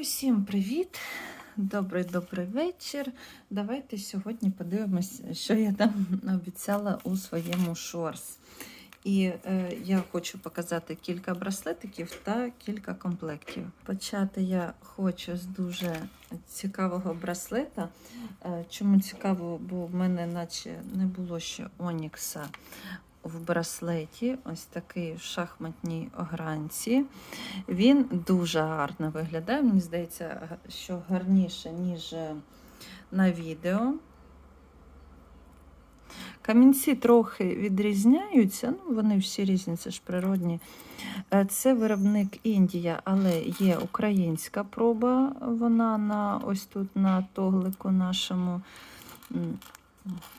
Усім привіт! Добрий добрий вечір. Давайте сьогодні подивимось, що я там обіцяла у своєму шорс. І е, я хочу показати кілька браслетиків та кілька комплектів. Почати я хочу з дуже цікавого браслета. Е, чому цікаво? Бо в мене наче не було ще Онікса в браслеті, ось такий в шахматній огранці. Він дуже гарно виглядає. Мені здається, що гарніше, ніж е, на відео. Камінці трохи відрізняються, ну вони всі різні, це ж природні. Е, Це виробник Індія, але є українська проба, вона на ось тут на тоглику нашому.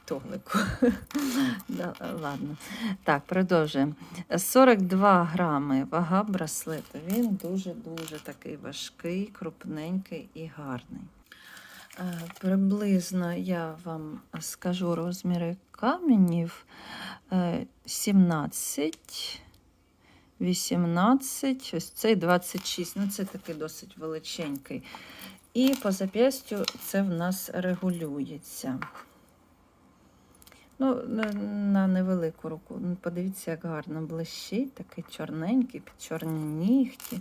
Тоглику. да, ладно. Так, продовжуємо. 42 грами вага браслету. Він дуже-дуже такий важкий, крупненький і гарний. Е, Приблизно я вам скажу розміри каменів Е, 17, 18, ось цей 26. Ну, це такий досить величенький. І по зап'ястю це в нас регулюється. Ну, на, невелику руку. Ну, Подивіться, як гарно блищить, такий чорненький, під чорні нігті.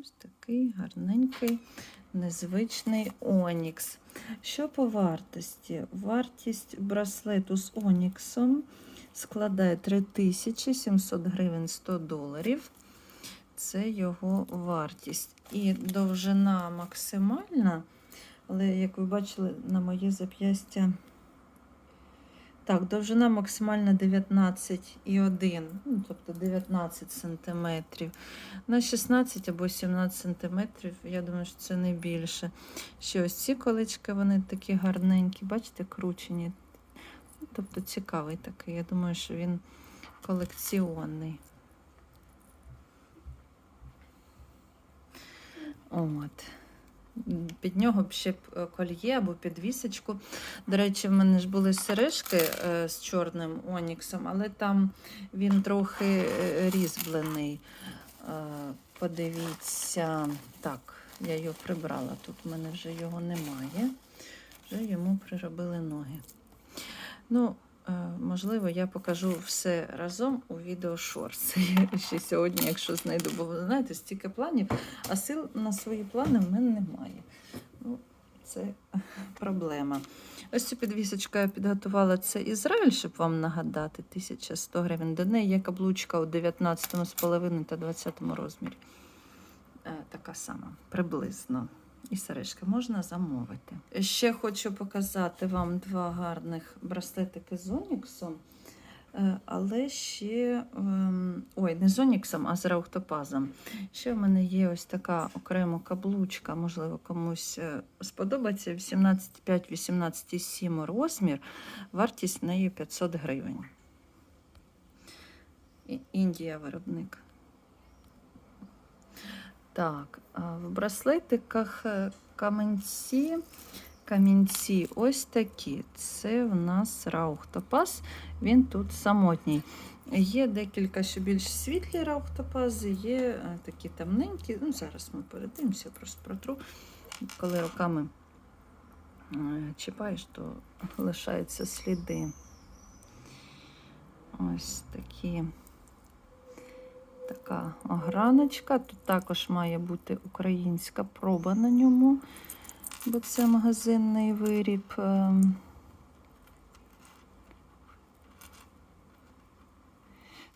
Ось такий гарненький, незвичний Онікс. Що по вартості? Вартість браслету з Оніксом складає 3700 гривень 100 доларів. Це його вартість. І довжина максимальна, але, як ви бачили, на моє зап'ястя. Так, довжина максимальна 19,1, ну, тобто 19 см. На 16 або 17 см, я думаю, що це не більше. Ще ось ці колечки, вони такі гарненькі, бачите, кручені. Ну, Тобто цікавий такий. Я думаю, що він колекціонний. От. Під нього б ще е, кольє або підвісочку. До речі, в мене ж були сережки е, з чорним оніксом, але там він трохи е, різьблений. Е, Подивіться, так, я його прибрала. Тут в мене вже його немає. Вже йому приробили ноги. Ну, можливо, я покажу все разом у відео шорс. Ще сьогодні, якщо знайду, бо ви знаєте, стільки планів, а сил на свої плани в мене немає. Ну, це проблема. Ось цю підвісочку я підготувала це Ізраїль, щоб вам нагадати, 1100 гривень. До неї є каблучка у 19,5 та 20 розмірі. Е, Така сама, приблизно. І сережки можна замовити. Ще хочу показати вам два гарних браслетики з Оніксом. Е, Але ще, ем, ой, не з Оніксом, а з раухтопазом. Ще в мене є ось така окрема каблучка, можливо, комусь е, сподобається. 18,5-18,7 розмір. Вартість неї 500 гривень. Індія виробник. Так, в браслетиках е, камінці. Камінці ось такі. Це в нас раухтопаз, він тут самотній. Є декілька ще більш світлі раухтопази, є е, такі темненькі. Ну, зараз ми передивимося, просто протру. Коли руками е, чіпаєш, то лишаються сліди. Ось такі. Така ограночка. Тут також має бути українська проба на ньому, бо це магазинний виріб. Ем.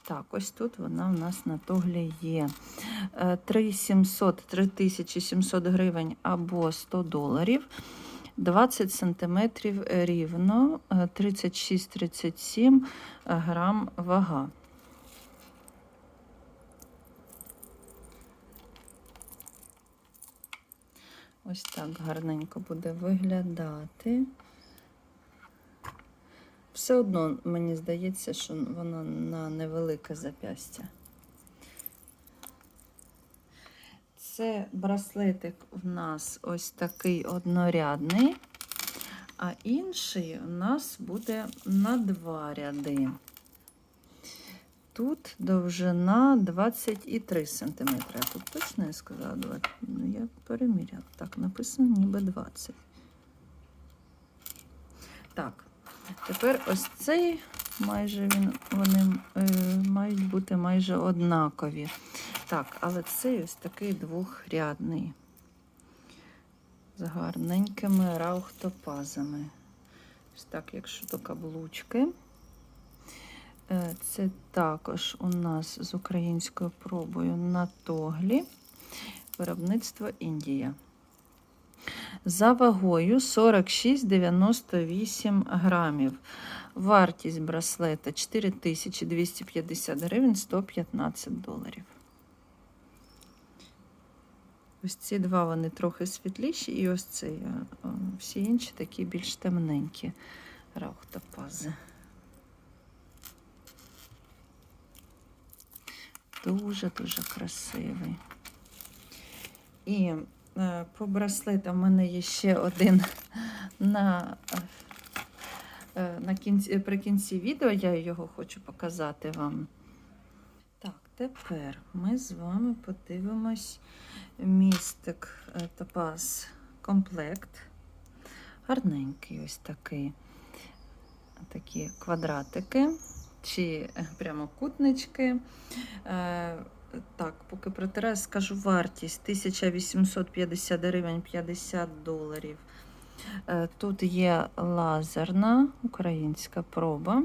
Так, ось тут вона в нас на тоглі є. Е, 3700, 3700 гривень або 100 доларів. 20 сантиметрів рівно, е, 36-37 грам вага. Ось так гарненько буде виглядати. Все одно мені здається, що воно на невелике зап'ястя. Це браслетик в нас ось такий однорядний, а інший у нас буде на два ряди. Тут довжина 23 см. А тут точно я сказала 20? Ну, я переміряла. Так, написано ніби 20. Так, тепер ось цей майже він, вони е, мають бути майже однакові. Так, але цей ось такий двохрядний. З гарненькими раухтопазами. Ось так, якщо до каблучки. Е, Це також у нас з українською пробою на тоглі. Виробництво Індія. За вагою 46,98 грамів. Вартість браслета 4250 гривень 115 доларів. Ось ці два вони трохи світліші, і ось цей. а, а, Всі інші такі більш темненькі раухтопази. Дуже-дуже красивий. І е, по браслетам в мене є ще один на, е, на кінці, при кінці відео, я його хочу показати вам. Так, тепер ми з вами подивимось містик е, топаз комплект. Гарненький ось такий. Такі квадратики чи е, прямокутнички. Е, так, поки протираю, скажу вартість 1850 гривень 50 доларів. Е, Тут є лазерна українська проба.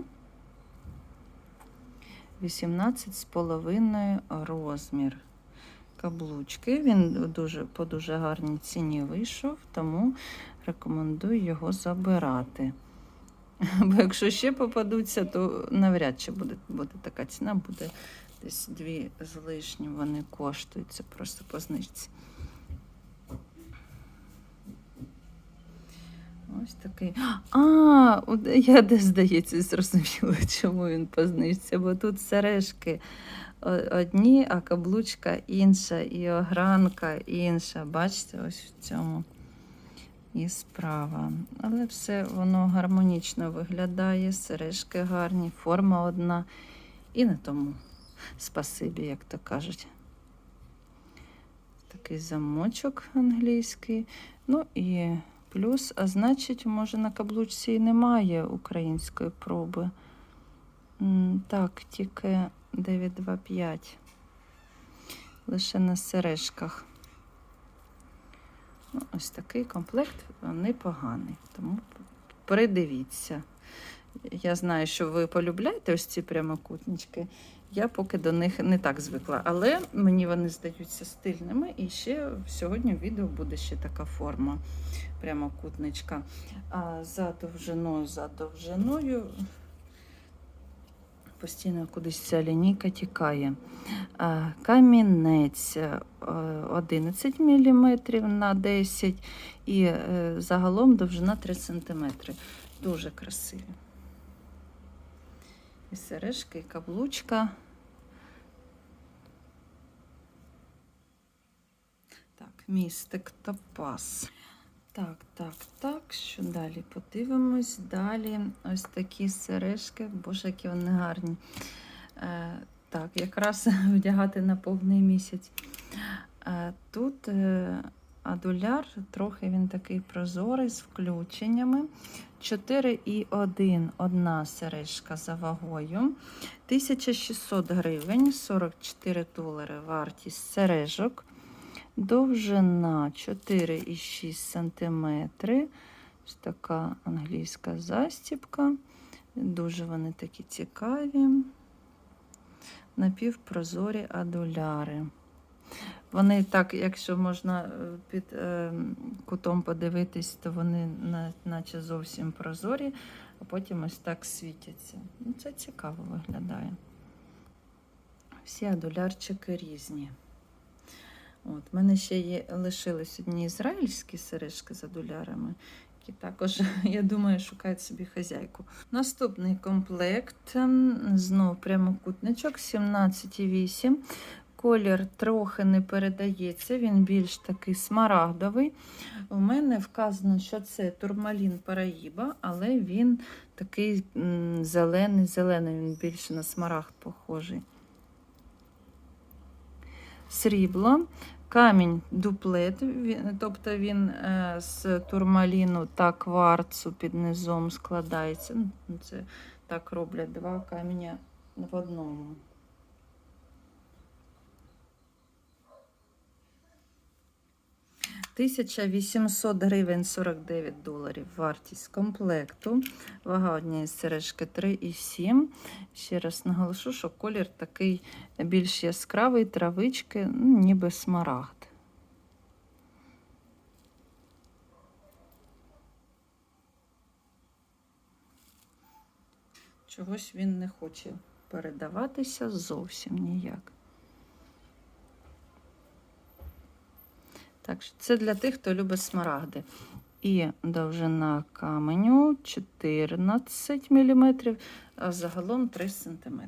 18,5 розмір каблучки. Він дуже, по дуже гарній ціні вийшов, тому рекомендую його забирати. Бо якщо ще попадуться, то навряд чи буде, буде така ціна, буде десь дві з лишнім вони коштують. Це просто по знижці. Ось такий. А, я де здається, зрозуміла, чому він по знижці, бо тут сережки одні, а каблучка інша, і огранка інша. Бачите, ось в цьому і справа. Але все воно гармонічно виглядає, сережки гарні, форма одна. І на тому спасибі, як то кажуть. Такий замочок англійський. Ну і плюс, а значить, може на каблучці і немає української проби. Так, тільки 925. Лише на сережках. Ось такий комплект непоганий, тому придивіться. Я знаю, що ви полюбляєте ось ці прямокутнички. Я поки до них не так звикла, але мені вони здаються стильними. І ще сьогодні в відео буде ще така форма прямокутничка. А за довжиною, за довжиною постійно кудись ця лінійка тікає. А, Камінець е, 11 мм на 10 і е, загалом довжина 3 см. Дуже красиві. І сережки, і каблучка. Так, містик топаз. Так, так, так. Що далі? Подивимось. Далі ось такі сережки. Боже, які вони гарні. Е, так, якраз вдягати на повний місяць. Е, тут е, адуляр, трохи він такий прозорий з включеннями. 4,1 одна сережка за вагою. 1600 гривень, 44 долари вартість сережок. Довжина 4,6 см. Ось така англійська застібка. Дуже вони такі цікаві. Напівпрозорі адуляри. Вони так, якщо можна е, під е, кутом подивитись, то вони на, наче зовсім прозорі, а потім ось так світяться. Ну, це цікаво виглядає. Всі адулярчики різні. От, в мене ще є, лишились одні ізраїльські сережки з адулярами, які також, я думаю, шукають собі хазяйку. Наступний комплект, ем, знов прямокутничок 17,8. колір трохи не передається, він більш такий смарагдовий. У мене вказано, що це турмалін Параїба, але він такий зелений, зелений, він більше на смарагд похожий. Срібло, камінь дуплет, тобто він е, з турмаліну та кварцу під низом складається. Це так роблять два каміння в одному. Тисяча 800 гривень 49 доларів вартість комплекту. Вага однієї сережки 3,7. Ще раз наголошу, що колір такий більш яскравий, травички, ну, ніби смарагд. Чогось він не хоче передаватися зовсім ніяк. Так що це для тих, хто любить смарагди. І довжина каменю 14 мм, а загалом 3 см.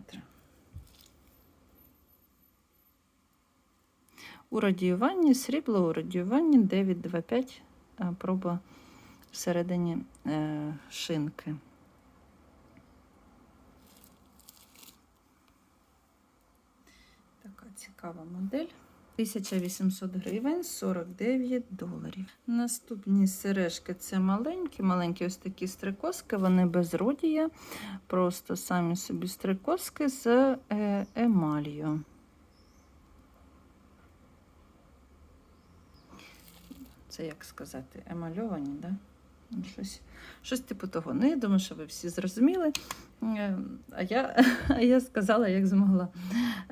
У радіюванні срібло у радіюванні 925 а, проба всередині е, шинки. Така цікава модель. 1800 гривень 49 доларів. Наступні сережки це маленькі, маленькі ось такі стрикоски, вони без родія, просто самі собі стрикоски з е, емалью. Це як сказати, емальовані, да? Ну, Щось, щось типу того. Ну, я думаю, що ви всі зрозуміли. Е, А я, а я сказала, як змогла.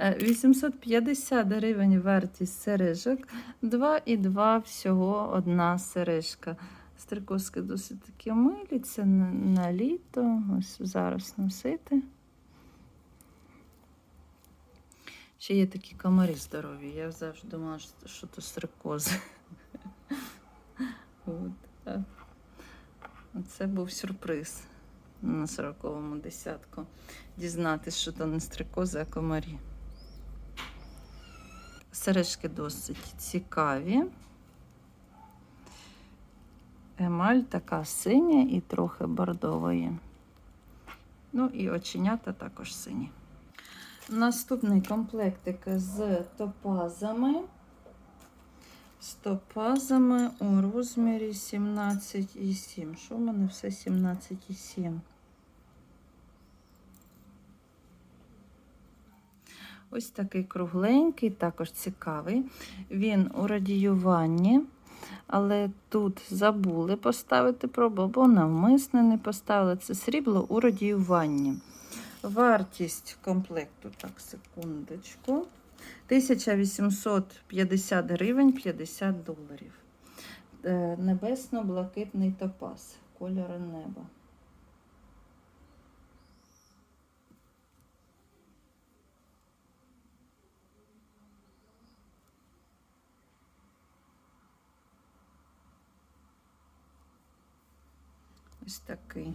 Е, 850 гривень вартість сережок, 2,2 всього одна сережка. Стрикоски досить таки милі, це на, на літо, ось зараз носити. Ще є такі комарі здорові. Я завжди думала, що, то стрикози. Це був сюрприз на 40-му десятку. Дізнатись, що то не стрикози, а комарі. Сережки досить цікаві. Емаль така синя і трохи бордової. Ну і оченята також сині. Наступний комплектик з топазами. З топазами у розмірі 17,7. Що в мене все 17,7? Ось такий кругленький, також цікавий. Він у радіюванні, але тут забули поставити пробу, або навмисне не поставили. Це срібло у радіюванні. Вартість комплекту, так, секундочку. 1850 гривень 50 доларів. Е, Небесно-блакитний топаз кольору неба. Ось такий.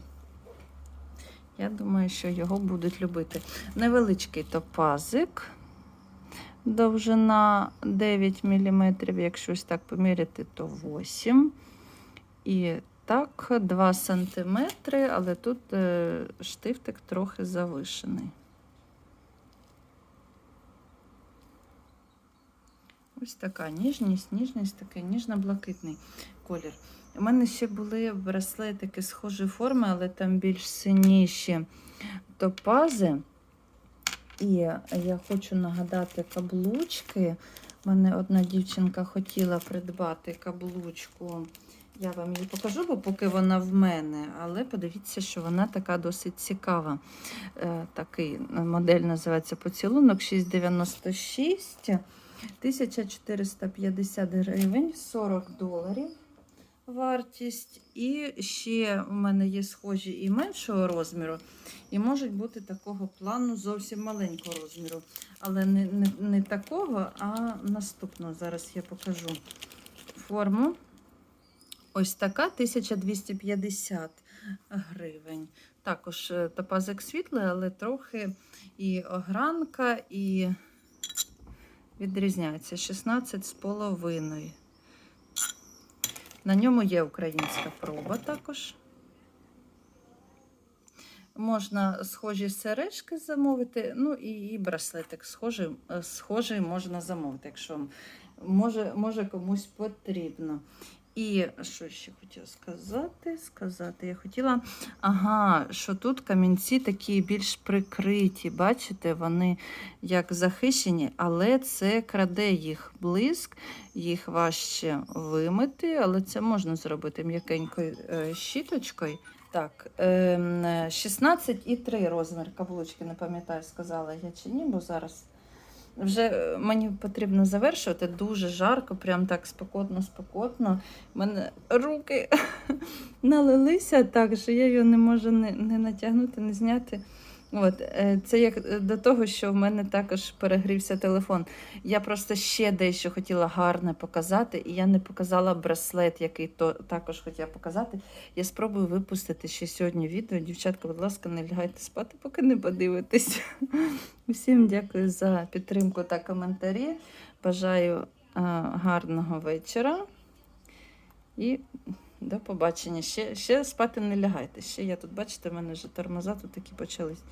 Я думаю, що його будуть любити. Невеличкий топазик. Довжина 9 мм, якщо ось так поміряти, то 8 І так, 2 см, але тут е, штифтик трохи завишений. Ось така ніжність, ніжність такий ніжно-блакитний колір. У мене ще були браслетики схожої форми, але там більш синіші топази. І я хочу нагадати каблучки. У мене одна дівчинка хотіла придбати каблучку. Я вам її покажу, бо поки вона в мене, але подивіться, що вона така досить цікава. Е, Такий модель називається поцілунок 696, 1450 гривень, 40 доларів вартість. І ще у мене є схожі і меншого розміру, і можуть бути такого плану зовсім маленького розміру. Але не, не, не такого, а наступного. Зараз я покажу форму. Ось така 1250 гривень. Також е, топазик світлий, але трохи і огранка, і відрізняється 16 з. На ньому є українська проба також. Можна схожі сережки замовити, ну і, і браслетик схожий, е, схожий можна замовити, якщо може, може комусь потрібно. І що ще хотіла сказати? Сказати, я хотіла, ага, що тут камінці такі більш прикриті. Бачите, вони як захищені, але це краде їх блиск, їх важче вимити, але це можна зробити м'якенькою е, щіточкою. Так, ем, 16,3 розмір каблучки, не пам'ятаю, сказала я чи ні, бо зараз вже е, мені потрібно завершувати. Дуже жарко, прям так спекотно, спекотно. Мене руки налилися так, що я його не можу не, не натягнути, не зняти. От, е, це як е, до того, що в мене також перегрівся телефон. Я просто ще дещо хотіла гарне показати, і я не показала браслет, який то також хотіла показати. Я спробую випустити ще сьогодні відео. Дівчатка, будь ласка, не лягайте спати, поки не подивитесь. Усім дякую за підтримку та коментарі. Бажаю е, гарного вечора. І до побачення. Ще, ще спати не лягайте. Ще я тут, бачите, в мене вже тормоза тут такі почались.